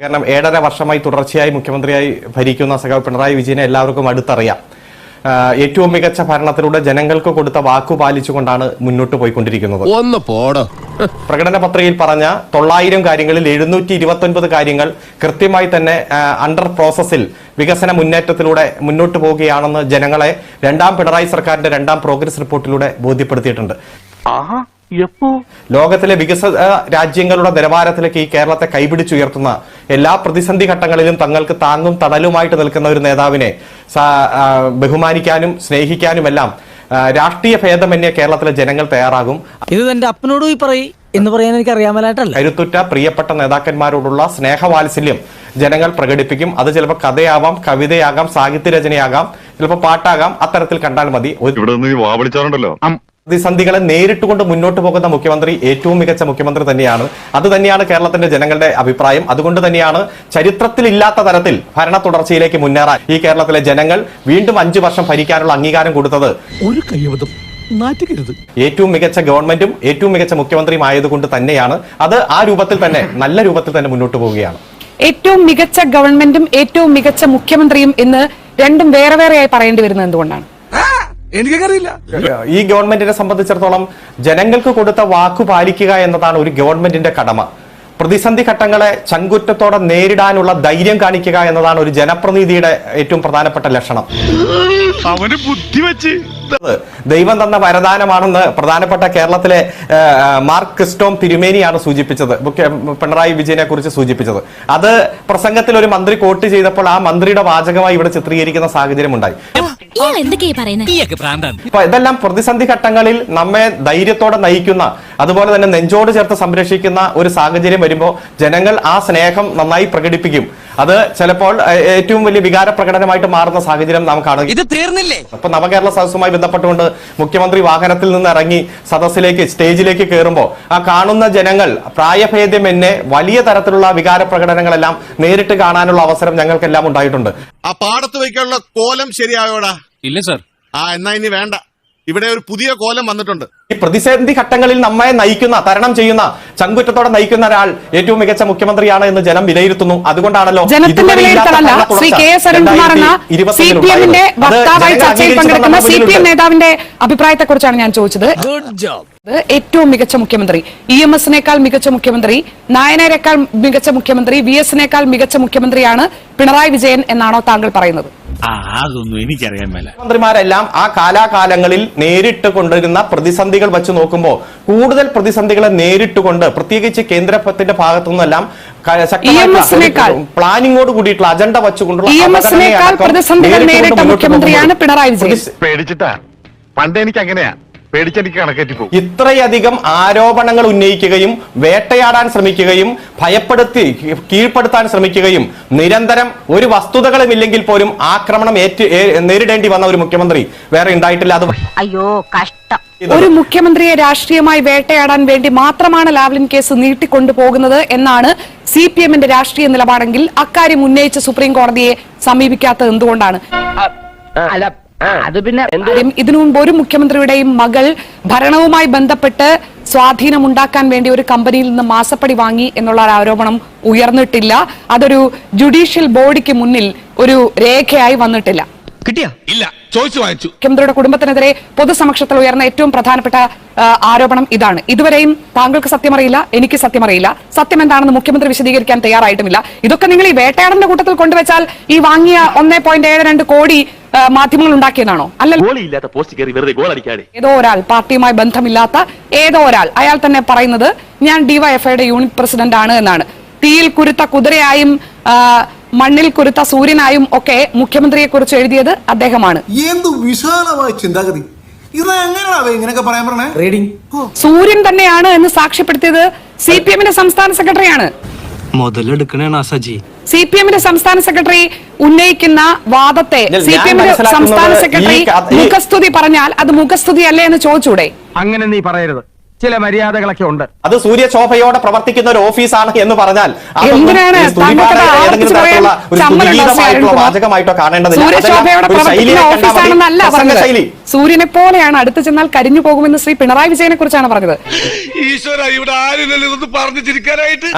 കാരണം ഏഴര വർഷമായി തുടർച്ചയായി മുഖ്യമന്ത്രിയായി ഭരിക്കുന്ന സഖാവ് പിണറായി വിജയനെ എല്ലാവർക്കും അടുത്തറിയാം. ഏറ്റവും മികച്ച ഭരണത്തിലൂടെ ജനങ്ങൾക്ക് കൊടുത്ത വാക്കു പാലിച്ചുകൊണ്ടാണ് മുന്നോട്ട് പോയിക്കൊണ്ടിരിക്കുന്നത്. ഒന്ന് പോടോ. പ്രകടന പത്രികയിൽ പറഞ്ഞ തൊള്ളായിരം കാര്യങ്ങളിൽ എഴുന്നൂറ്റി ഇരുപത്തി ഒൻപത് കാര്യങ്ങൾ കൃത്യമായി തന്നെ അണ്ടർ പ്രോസസ്സിൽ വികസന മുന്നേറ്റത്തിലൂടെ മുന്നോട്ട് പോവുകയാണെന്ന് ജനങ്ങളെ രണ്ടാം പിണറായി സർക്കാരിന്റെ രണ്ടാം പ്രോഗ്രസ് റിപ്പോർട്ടിലൂടെ ബോധ്യപ്പെടുത്തിയിട്ടുണ്ട്. ലോകത്തിലെ വികസിത രാജ്യങ്ങളുടെ നിലവാരത്തിലേക്ക് ഈ കേരളത്തെ കൈപിടിച്ചുയർത്തുന്ന എല്ലാ പ്രതിസന്ധി ഘട്ടങ്ങളിലും തങ്ങൾക്ക് താങ്ങും തണലുമായിട്ട് നിൽക്കുന്ന ഒരു നേതാവിനെ ബഹുമാനിക്കാനും സ്നേഹിക്കാനും എല്ലാം രാഷ്ട്രീയ ഭേദമന്യേ കേരളത്തിലെ ജനങ്ങൾ തയ്യാറാകും. ഇത് തന്റെ അപ്പനോട് പോയി പറയ് എന്ന് പറയാൻ എനിക്ക് അറിയാമലായിട്ടല്ല. കരുത്തുറ്റ പ്രിയപ്പെട്ട നേതാക്കന്മാരോടുള്ള സ്നേഹവാത്സല്യം ജനങ്ങൾ പ്രകടിപ്പിക്കും. അത് ചിലപ്പോൾ കഥയാവാം കവിതയാകാം സാഹിത്യരചനയാകാം ചിലപ്പോൾ പാട്ടാകാം അത്തരത്തിൽ കണ്ടാൽ മതി. ഒരു ഇവിടെ നിന്ന് വാവളിച്ചാറുണ്ടല്ലോ പ്രതിസന്ധികളെ നേരിട്ടുകൊണ്ട് മുന്നോട്ട് പോകുന്ന മുഖ്യമന്ത്രി ഏറ്റവും മികച്ച മുഖ്യമന്ത്രി തന്നെയാണ്. അത് തന്നെയാണ് കേരളത്തിന്റെ ജനങ്ങളുടെ അഭിപ്രായം. അതുകൊണ്ട് തന്നെയാണ് ചരിത്രത്തിലില്ലാത്ത തരത്തിൽ ഭരണ തുടർച്ചയിലേക്ക് മുന്നേറാൻ ഈ കേരളത്തിലെ ജനങ്ങൾ വീണ്ടും അഞ്ചു വർഷം ഭരിക്കാനുള്ള അംഗീകാരം കൊടുത്തത്. ഒരു ഏറ്റവും മികച്ച ഗവൺമെന്റും ഏറ്റവും മികച്ച മുഖ്യമന്ത്രിയും ആയതുകൊണ്ട് തന്നെയാണ് അത് ആ രൂപത്തിൽ തന്നെ നല്ല രൂപത്തിൽ തന്നെ മുന്നോട്ട് പോവുകയാണ്. ഏറ്റവും മികച്ച ഗവൺമെന്റും ഏറ്റവും മികച്ച മുഖ്യമന്ത്രിയും എന്ന് രണ്ടും വേറെ വേറെയായി പറയേണ്ടി വരുന്നത് എന്തുകൊണ്ടാണ്? എനിക്കറിയില്ല. ഈ ഗവൺമെന്റിനെ സംബന്ധിച്ചിടത്തോളം ജനങ്ങൾക്ക് കൊടുത്ത വാക്കു പാലിക്കുക എന്നതാണ് ഒരു ഗവൺമെന്റിന്റെ കടമ. പ്രതിസന്ധി ഘട്ടങ്ങളെ ചങ്കുറ്റത്തോടെ നേരിടാനുള്ള ധൈര്യം കാണിക്കുക എന്നതാണ് ഒരു ജനപ്രതിനിധിയുടെ ഏറ്റവും പ്രധാനപ്പെട്ട ലക്ഷണം. അവന് ബുദ്ധി വെച്ച് ദൈവം തന്ന വരദാനമാണെന്ന് പ്രധാനപ്പെട്ട കേരളത്തിലെ മാർക്ക് ക്രിസ്റ്റോം തിരുമേനിയാണ് സൂചിപ്പിച്ചത്. പിണറായി വിജയനെ കുറിച്ച് സൂചിപ്പിച്ചത്. അത് പ്രസംഗത്തിൽ ഒരു മന്ത്രി കോട്ട് ചെയ്തപ്പോൾ ആ മന്ത്രിയുടെ വാചകമായി ഇവിടെ ചിത്രീകരിക്കുന്ന സാഹചര്യം ഉണ്ടായി ഇതെല്ലാം പ്രതിസന്ധി ഘട്ടങ്ങളിൽ നമ്മെ ധൈര്യത്തോടെ നയിക്കുന്ന അതുപോലെ തന്നെ നെഞ്ചോട് ചേർത്ത് സംരക്ഷിക്കുന്ന ഒരു സാഹചര്യം വരുമ്പോൾ ജനങ്ങൾ ആ സ്നേഹം നന്നായി പ്രകടിപ്പിക്കും. അത് ചിലപ്പോൾ ഏറ്റവും വലിയ വികാര പ്രകടനമായിട്ട് മാറുന്ന സാഹചര്യം നാം കാണുക ഇത് തീർന്നില്ലേ? അപ്പൊ നവകേരള സദസ്സുമായി ബന്ധപ്പെട്ടുകൊണ്ട് മുഖ്യമന്ത്രി വാഹനത്തിൽ നിന്ന് ഇറങ്ങി സദസ്സിലേക്ക് സ്റ്റേജിലേക്ക് കയറുമ്പോൾ ആ കാണുന്ന ജനങ്ങൾ പ്രായഭേദ്യമെന്നെ വലിയ തരത്തിലുള്ള വികാര പ്രകടനങ്ങളെല്ലാം നേരിട്ട് കാണാനുള്ള അവസരം ഞങ്ങൾക്കെല്ലാം ഉണ്ടായിട്ടുണ്ട്. ആ പാടത്ത് വയ്ക്കാനുള്ള കോലം ശരിയായോടാ? ഇല്ല സർ. ആ എന്നാ ഇനി വേണ്ട. ഇവിടെ ഒരു പുതിയ കോലം വന്നിട്ടുണ്ട്. ഈ പ്രതിസന്ധി ഘട്ടങ്ങളിൽ നമ്മെ നയിക്കുന്ന തരണം ചെയ്യുന്ന ചങ്കുറ്റത്തോടെ നയിക്കുന്ന ഒരാൾ ഏറ്റവും മികച്ച മുഖ്യമന്ത്രിയാണ് എന്ന് ജനം വിലയിരുത്തുന്നു. അതുകൊണ്ടാണല്ലോ ജനത്തിന്റെ വിലയിരുത്തലല്ല. ശ്രീ തുടർച്ച കെ എസ് അരുൺകുമാർ എന്ന സി പി എമ്മിന്റെ വക്താവായി ചർച്ചയിൽ അംഗീകരിച്ചിട്ടുള്ള പങ്കെടുക്കുന്ന സി പി എം നേതാവിന്റെ അഭിപ്രായത്തെ കുറിച്ചാണ് ഞാൻ ചോദിച്ചത്. ഗുഡ് ജോബ് ഏറ്റവും മികച്ച മുഖ്യമന്ത്രി. ഇ എം എസിനേക്കാൾ മികച്ച മുഖ്യമന്ത്രി നായനേക്കാൾ മികച്ച മുഖ്യമന്ത്രി വി എസിനേക്കാൾ മികച്ച മുഖ്യമന്ത്രിയാണ് പിണറായി വിജയൻ എന്നാണോ താങ്കൾ പറയുന്നത്? അതൊന്നും എനിക്കറിയാൻ മേല. മന്ത്രിമാരെല്ലാം ആ കാലാകാലങ്ങളിൽ നേരിട്ട് കൊണ്ടിരുന്ന പ്രതിസന്ധികൾ വെച്ച് നോക്കുമ്പോൾ കൂടുതൽ പ്രതിസന്ധികളെ നേരിട്ടുകൊണ്ട് പ്രത്യേകിച്ച് കേന്ദ്രത്തിന്റെ ഭാഗത്തു നിന്നെല്ലാം പ്ലാനിങ്ങോട് കൂടിയിട്ടുള്ള അജണ്ട വെച്ചുകൊണ്ടുള്ള പ്രതിസന്ധികൾ നേരിട്ട മുഖ്യമന്ത്രിയാണ് പിണറായി വിജയൻ. പേടിച്ചിട്ടാ? പണ്ട് എനിക്ക് അങ്ങനെയാ പേടിച്ചെനിക്ക് കണക്കേറ്റി പോകും. ഇത്രയധികം ആരോപണങ്ങൾ ഉന്നയിക്കുകയും വേട്ടയാടാൻ ശ്രമിക്കുകയും ഭയപ്പെടുത്തി കീഴ്പ്പെടുത്താൻ ശ്രമിക്കുകയും നിരന്തരം ഒരു വസ്തുതകളുമില്ലെങ്കിൽ പോലും ആക്രമണം ഏറ്റു നേരിടേണ്ടി വന്ന ഒരു മുഖ്യമന്ത്രി വേറെ ഉണ്ടായിട്ടില്ല. അത് അയ്യോ കഷ്ടം. ഒരു മുഖ്യമന്ത്രിയെ രാഷ്ട്രീയമായി വേട്ടയാടാൻ വേണ്ടി മാത്രമാണ് ലാവ്ലിൻ കേസ് നീട്ടിക്കൊണ്ടുപോകുന്നത് എന്നാണ് സി പി എമ്മിന്റെ രാഷ്ട്രീയ നിലപാടെങ്കിൽ അക്കാര്യം ഉന്നയിച്ച സുപ്രീം കോടതിയെ സമീപിക്കാത്തത് എന്തുകൊണ്ടാണ്? അല്ല അത് പിന്നെ ഇതിനു മുമ്പ് ഒരു മുഖ്യമന്ത്രിയുടെയും മകൾ ഭരണവുമായി ബന്ധപ്പെട്ട് സ്വാധീനമുണ്ടാക്കാൻ വേണ്ടി ഒരു കമ്പനിയിൽ നിന്ന് മാസപ്പടി വാങ്ങി എന്നുള്ള ഒരു ആരോപണം ഉയർന്നിട്ടില്ല. അതൊരു ജുഡീഷ്യൽ ബോഡിക്ക് മുന്നിൽ ഒരു രേഖയായി വന്നിട്ടില്ല. കിട്ടിയ? ഇല്ല. ചോദിച്ചു വാങ്ങിച്ചു. മുഖ്യമന്ത്രിയുടെ കുടുംബത്തിനെതിരെ പൊതുസമക്ഷത്തിൽ ഉയർന്ന ഏറ്റവും പ്രധാനപ്പെട്ട ആരോപണം ഇതാണ്. ഇതുവരെയും താങ്കൾക്ക് സത്യമറിയില്ല എനിക്ക് സത്യമറിയില്ല. സത്യം എന്താണെന്ന് മുഖ്യമന്ത്രി വിശദീകരിക്കാൻ തയ്യാറായിട്ടുമില്ല. ഇതൊക്കെ നിങ്ങൾ ഈ വേട്ടയാടന്റെ കൂട്ടത്തിൽ കൊണ്ടുവച്ചാൽ ഈ വാങ്ങിയ ഒന്നേ പോയിന്റ് ഏഴ് രണ്ട് കോടി മാധ്യമങ്ങൾ ഉണ്ടാക്കിയതാണോ? അല്ല ഗോളിയില്ലാത്ത പോസ്റ്റ് കയറി വെറുതെ ഗോൾ അടിക്കാതെ. ഏതോ ഒരാൾ പാർട്ടിയുമായി ബന്ധമില്ലാത്ത ഏതോ ഒരാൾ. അയാൾ തന്നെ പറയുന്നത് ഞാൻ ഡിവൈഎഫ്ഐയുടെ യൂണിറ്റ് പ്രസിഡന്റ് ആണ് എന്നാണ്. തീയിൽ കുരുത്ത കുതിരയായും മണ്ണിൽ കുരുത്ത സൂര്യനായും ഒക്കെ മുഖ്യമന്ത്രിയെ കുറിച്ച് എഴുതിയത് അദ്ദേഹമാണ്. എന്ത് വിശാലമായ ചിന്താഗതി. ഇങ്ങനെയൊക്കെ പറയാൻ പറഞ്ഞേ? റീഡിംഗ് സൂര്യൻ തന്നെയാണ് എന്ന് സാക്ഷ്യപ്പെടുത്തിയത് സി പി എമ്മിന്റെ സംസ്ഥാന സെക്രട്ടറിയാണ്. സി പി എമ്മിന്റെ സംസ്ഥാന സെക്രട്ടറി ഉന്നയിക്കുന്ന വാദത്തെ സി പി എമ്മിന്റെ സംസ്ഥാന സെക്രട്ടറി മുഖസ്തുതി പറഞ്ഞാൽ അത് മുഖസ്തുതി അല്ലേ എന്ന് ചോദിച്ചൂടെ? അങ്ങനെ നീ പറയരുത്. ചില മര്യാദകളൊക്കെ ഉണ്ട്. അത് സൂര്യശോഭയോടെ പ്രവർത്തിക്കുന്ന ഒരു ഓഫീസാണ് എന്ന് പറഞ്ഞാൽ? വാചകമായിട്ടോ കാണേണ്ടതില്ല. ശൈലി. സൂര്യനെ പോലെയാണ് അടുത്ത് ചെന്നാൽ കരിഞ്ഞു പോകുമെന്ന് ശ്രീ പിണറായി വിജയനെ കുറിച്ചാണ് പറഞ്ഞത്. ഈശ്വര ഇവിടെ പറഞ്ഞു ചിരിക്കാനായിട്ട്.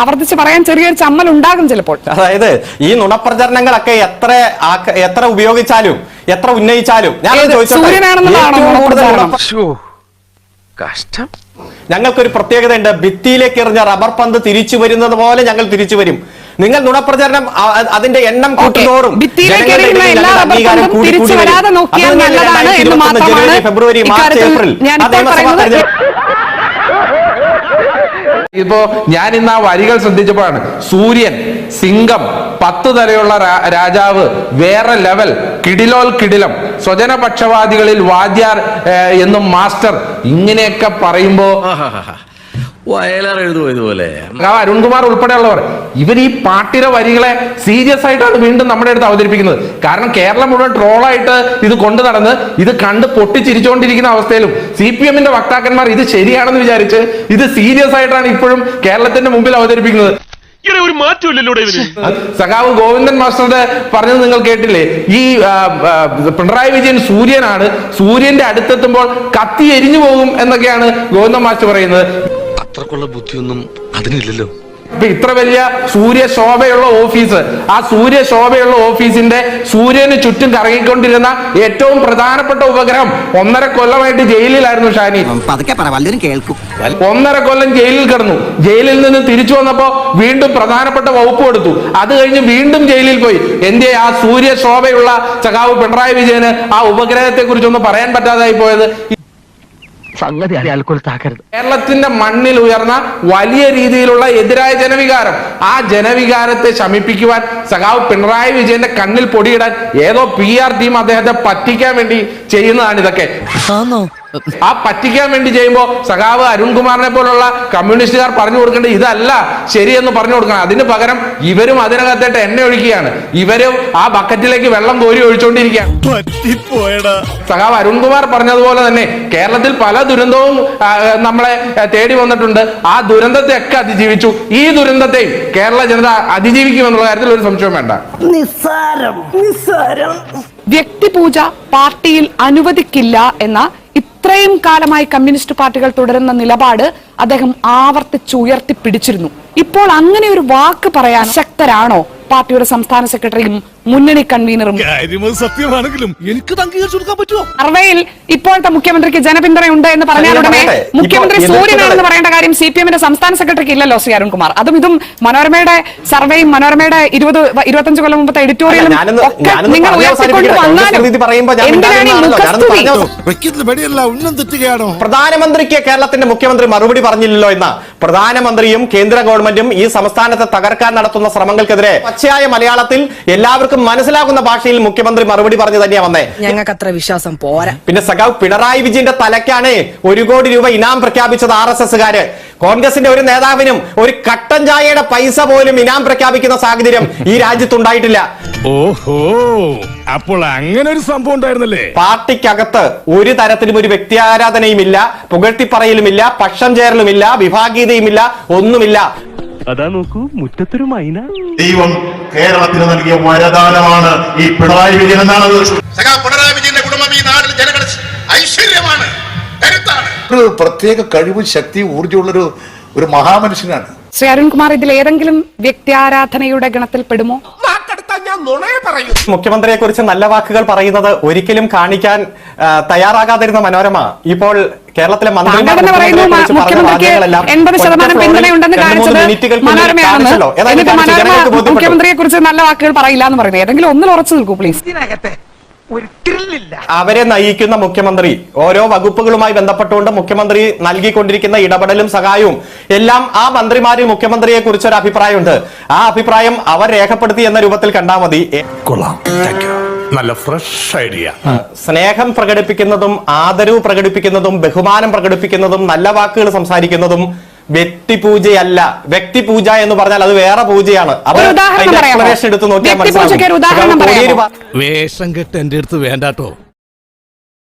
ആവർത്തിച്ച് പറയാൻ ചെറിയൊരു ചമ്മൽ ഉണ്ടാകും ചിലപ്പോൾ. അതായത് ഈ നുണപ്രചരണങ്ങളൊക്കെ എത്ര എത്ര ഉപയോഗിച്ചാലും എത്ര ഉന്നയിച്ചാലും ഞാൻ ചോദിച്ചു? കഷ്ടം. ഞങ്ങൾക്കൊരു പ്രത്യേകത ഉണ്ട് ഭിത്തിയിലേക്ക് എറിഞ്ഞ റബ്ബർ പന്ത് തിരിച്ചു വരുന്നത് പോലെ ഞങ്ങൾ തിരിച്ചു വരും. നിങ്ങൾ നുണപ്രചരണം അതിന്റെ എണ്ണം ഓക്കേ. കൂട്ടുന്നതോറും ഭിത്തിയിലേക്ക് എറിയുന്ന എല്ലാ ഞങ്ങളുടെ പന്തും തിരിച്ചു വരാതെ നോക്കിയാൽ നല്ലതാണ് എന്ന് 2021 ജനുവരി, ഫെബ്രുവരി മാർച്ച് ഏപ്രിൽ. ഇപ്പോ ഞാൻ ഇന്ന് ആ വരികൾ ശ്രദ്ധിച്ചപ്പോഴാണ്. സൂര്യൻ സിംഗം പത്ത് തലയുള്ള രാജാവ് വേറെ ലെവൽ കിടിലോൽ കിടിലം. സ്വജനപക്ഷവാദികളിൽ വാദ്യാർ എന്നും മാസ്റ്റർ ഇങ്ങനെയൊക്കെ പറയുമ്പോ വയലാർ ആ അരുൺകുമാർ ഉൾപ്പെടെയുള്ളവർ ഇവർ ഈ പാട്ടിലെ വരികളെ സീരിയസ് ആയിട്ടാണ് വീണ്ടും നമ്മുടെ അടുത്ത് അവതരിപ്പിക്കുന്നത്. കാരണം കേരളം മുഴുവൻ ട്രോളായിട്ട് ഇത് കൊണ്ടു നടന്ന് ഇത് കണ്ട് പൊട്ടിച്ചിരിച്ചുകൊണ്ടിരിക്കുന്ന അവസ്ഥയിലും സി പി എമ്മിന്റെ വക്താക്കന്മാർ ഇത് ശരിയാണെന്ന് വിചാരിച്ച് ഇത് സീരിയസ് ആയിട്ടാണ് ഇപ്പോഴും കേരളത്തിന്റെ മുമ്പിൽ അവതരിപ്പിക്കുന്നത്. ഒരു മാറ്റമില്ലല്ലോ ഇവന്. സഖാവ് ഗോവിന്ദൻ മാസ്റ്ററുടെ പറഞ്ഞത് നിങ്ങൾ കേട്ടില്ലേ? ഈ പിണറായി വിജയൻ സൂര്യനാണ്. സൂര്യന്റെ അടുത്തെത്തുമ്പോൾ കത്തി എരിഞ്ഞു പോകും എന്നൊക്കെയാണ് ഗോവിന്ദൻ മാസ്റ്റർ പറയുന്നത്. അത്രക്കുള്ള ബുദ്ധിയൊന്നും അതിനില്ലല്ലോ. ഇപ്പൊ ഇത്ര വലിയ സൂര്യശോഭയുള്ള ഓഫീസ് ആ സൂര്യശോഭയുള്ള ഓഫീസിന്റെ സൂര്യന് ചുറ്റും കറങ്ങിക്കൊണ്ടിരുന്ന ഏറ്റവും പ്രധാനപ്പെട്ട ഉപഗ്രഹം ഒന്നര കൊല്ലമായിട്ട് ജയിലിലായിരുന്നു ഷാനി. കേൾക്കും. ഒന്നര കൊല്ലം ജയിലിൽ കിടന്നു. ജയിലിൽ നിന്ന് തിരിച്ചു വന്നപ്പോ വീണ്ടും പ്രധാനപ്പെട്ട വകുപ്പ് കൊടുത്തു. അത് കഴിഞ്ഞ് വീണ്ടും ജയിലിൽ പോയി. എന്തേ ആ സൂര്യശോഭയുള്ള ചകാവ് പിണറായി വിജയന് ആ ഉപഗ്രഹത്തെ കുറിച്ചൊന്നും പറയാൻ പറ്റാതായി പോയത്? സംഗതി അയാൾക്കൊരു താക്കരുത് കേരളത്തിന്റെ മണ്ണിൽ ഉയർന്ന വലിയ രീതിയിലുള്ള എതിരായ ജനവികാരം. ആ ജനവികാരത്തെ ശമിപ്പിക്കുവാൻ സഖാവ് പിണറായി വിജയന്റെ കണ്ണിൽ പൊടിയിടാൻ ഏതോ പി ആർ ടീം അദ്ദേഹത്തെ പറ്റിക്കാൻ വേണ്ടി ചെയ്യുന്നതാണ് ഇതൊക്കെ. ആ പറ്റിക്കാൻ വേണ്ടി ചെയ്യുമ്പോൾ സഖാവ് അരുൺകുമാറിനെ പോലുള്ള കമ്മ്യൂണിസ്റ്റുകാർ പറഞ്ഞു കൊടുക്കേണ്ടത് ഇതല്ല ശരിയെന്ന് പറഞ്ഞു കൊടുക്കണം. അതിന് പകരം ഇവരും അതിനകത്തേട്ട് എണ്ണ ഒഴിക്കുകയാണ്. ഇവരും ആ ബക്കറ്റിലേക്ക് വെള്ളം കോരി ഒഴിച്ചുകൊണ്ടിരിക്കുകയാണ് സഖാവ് അരുൺകുമാർ പറഞ്ഞതുപോലെ തന്നെ കേരളത്തിൽ പല ദുരന്തവും നമ്മളെ തേടി വന്നിട്ടുണ്ട്. ആ ദുരന്തത്തെ ഒക്കെ അതിജീവിച്ചു. ഈ ദുരന്തത്തെയും കേരള ജനത അതിജീവിക്കുമെന്നുള്ള കാര്യത്തിൽ ഒരു സംശയം വേണ്ട. നിസ്സാരം. നിസ്സാരം. വ്യക്തിപൂജ പാർട്ടിയിൽ അനുവദിക്കില്ല എന്ന ഇത്രയും കാലമായി കമ്മ്യൂണിസ്റ്റ് പാർട്ടികൾ തുടരുന്ന നിലപാട് അദ്ദേഹം ആവർത്തിച്ചുയർത്തിപ്പിടിച്ചിരുന്നു. ഇപ്പോൾ അങ്ങനെ ഒരു വാക്ക് പറയാൻ ശക്തരാണോ? പാർട്ടിയുടെ സംസ്ഥാന സെക്രട്ടറിയും മുന്നണി കൺവീനറും. സത്യമാണെങ്കിലും എനിക്ക് സർവേയിൽ ഇപ്പോഴത്തെ മുഖ്യമന്ത്രിക്ക് ജനപിന്തുണയുണ്ട് എന്ന് പറഞ്ഞാൽ ഉടനെ മുഖ്യമന്ത്രി സൂര്യനാണെന്ന് പറയേണ്ട കാര്യം സി പി എമ്മിന്റെ സംസ്ഥാന സെക്രട്ടറിക്ക് ഇല്ലല്ലോ ശ്രീ അരുൺകുമാർ. അതും ഇതും മനോരമയുടെ സർവേയും മനോരമയുടെ ഇരുപത് ഇരുപത്തഞ്ച് കൊല്ലം മുമ്പത്തെ എഡിറ്റോറിയലും ഒക്കെ നിങ്ങൾ ഉയർത്തിക്കൊണ്ട് വന്നാലും എന്തിനാണ് മുഖസ്തുതി? പ്രധാനമന്ത്രിക്ക് കേരളത്തിന്റെ മുഖ്യമന്ത്രി മറുപടി പറഞ്ഞില്ലല്ലോ എന്ന. പ്രധാനമന്ത്രിയും കേന്ദ്ര ഗവൺമെന്റും ഈ സംസ്ഥാനത്തെ തകർക്കാൻ നടത്തുന്ന ശ്രമങ്ങൾക്കെതിരെ പച്ചയായ മലയാളത്തിൽ എല്ലാവർക്കും മനസ്സിലാകുന്ന ഭാഷയിൽ മുഖ്യമന്ത്രി മറുപടി പറഞ്ഞു തന്നെയാ വന്നേ. ഞങ്ങൾക്ക് അത്ര വിശ്വാസം പോരാ. പിന്നെ സഖാവ് പിണറായി വിജയന്റെ തലക്കാണ് ഒരു കോടി രൂപ ഇനാം പ്രഖ്യാപിച്ചത് ആർ എസ് എസ്സുകാര്. കോൺഗ്രസിന്റെ ഒരു നേതാവിനും ഒരു കട്ടൻ ചായയുടെ പൈസ പോലും ഇനാം പ്രഖ്യാപിക്കുന്ന സാഹചര്യം ഈ രാജ്യത്തുണ്ടായിട്ടില്ല. ഓഹോ. അപ്പോൾ അങ്ങനെ ഒരു സംഭവം ഉണ്ടായിരുന്നല്ലേ? പാർട്ടിക്കകത്ത് ഒരു തരത്തിലും ഒരു വ്യക്തി ആരാധനയുമില്ല പുകഴ്ത്തിപ്പറയലുമില്ല പക്ഷം ചേരലുമില്ല വിഭാഗീയതയുമില്ല ഒന്നുമില്ല. അതാ നോക്കൂ മുറ്റത്തൊരു മൈന. ദൈവം കേരളത്തിന് നൽകിയ വരദാനമാണ് ഈ പിണറായി വിജയൻ എന്നാണ് പിണറായി വിജയന്റെ കുടുംബം ഈ നാട്ടിൽ ജനങ്ങൾ ഐശ്വര്യമാണ് ഒരു പ്രത്യേക കഴിവും ശക്തി ഊർജമുള്ളൊരു ഒരു മഹാമനുഷ്യനാണ്. ശ്രീ അരുൺകുമാർ ഇതിൽ ഏതെങ്കിലും വ്യക്തിയാരാധനയുടെ ഗണത്തിൽ പെടുമോ? മുഖ്യമന്ത്രിയെ കുറിച്ച് നല്ല വാക്കുകൾ പറയുന്നത് ഒരിക്കലും കാണിക്കാൻ തയ്യാറാകാതിരുന്ന മനോരമ. ഇപ്പോൾ കേരളത്തിലെ മന്ത്രിമാരെ കുറിച്ച് നല്ല വാക്കുകൾ പറയില്ല എന്ന് പറയുന്നത് ഏതെങ്കിലും ഒന്നിൽ ഉറച്ചു നിൽക്കൂ പ്ലീസ് അവരെ നയിക്കുന്ന മുഖ്യമന്ത്രി ഓരോ വകുപ്പുകളുമായി ബന്ധപ്പെട്ടുകൊണ്ട് മുഖ്യമന്ത്രി നൽകിക്കൊണ്ടിരിക്കുന്ന ഇടപെടലും സഹായവും എല്ലാം ആ മന്ത്രിമാരിൽ മുഖ്യമന്ത്രിയെ കുറിച്ച് ഒരു അഭിപ്രായമുണ്ട്. ആ അഭിപ്രായം അവർ രേഖപ്പെടുത്തി എന്ന രൂപത്തിൽ കണ്ടാൽ മതി. നല്ല ഫ്രഷ് ഐഡിയ സ്നേഹം പ്രകടിപ്പിക്കുന്നതും ആദരവ് പ്രകടിപ്പിക്കുന്നതും ബഹുമാനം പ്രകടിപ്പിക്കുന്നതും നല്ല വാക്കുകൾ സംസാരിക്കുന്നതും വ്യക്തിപൂജയല്ല. വ്യക്തിപൂജ എന്ന് പറഞ്ഞാൽ അത് വേറെ പൂജയാണ്. അത് എടുത്ത് നോക്കിയാൽ മനസ്സിലാവും വേഷം കെട്ട് എന്റെ അടുത്ത് വേണ്ടാട്ടോ.